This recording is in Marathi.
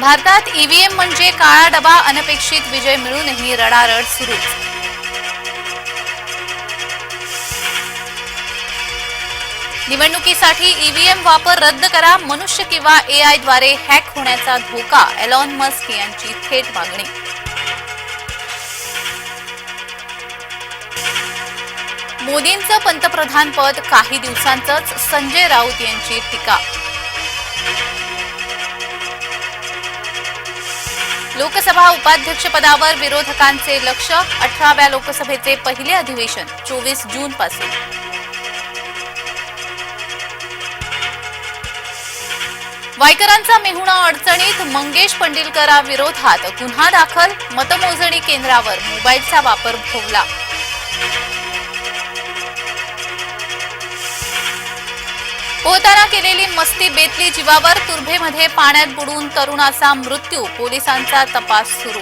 भारतात ईव्हीएम म्हणजे काळा डबा अनपेक्षित विजय मिळूनही रडारड सुरूच निवडणुकीसाठी ईव्हीएम वापर रद्द करा मनुष्य किंवा एआयद्वारे हॅक होण्याचा धोका एलॉन मस्क यांची थेट मागणी. मोदींचं पंतप्रधानपद काही दिवसांचंच संजय राऊत यांची टीका. लोकसभा उपाध्यक्षपदावर विरोधकांचे लक्ष अठराव्या लोकसभेचे पहिले अधिवेशन चोवीस जून पासून. वायकरांचा मेहुणा अडचणीत मंगेश पंडिलकरा विरोधात गुन्हा दाखल मतमोजणी केंद्रावर मोबाईलचा वापर भोवला. पोहताना केलेली मस्ती बेतली जीवावर तुर्भेमध्ये पाण्यात बुडून तरुणाचा मृत्यू पोलिसांचा तपास सुरू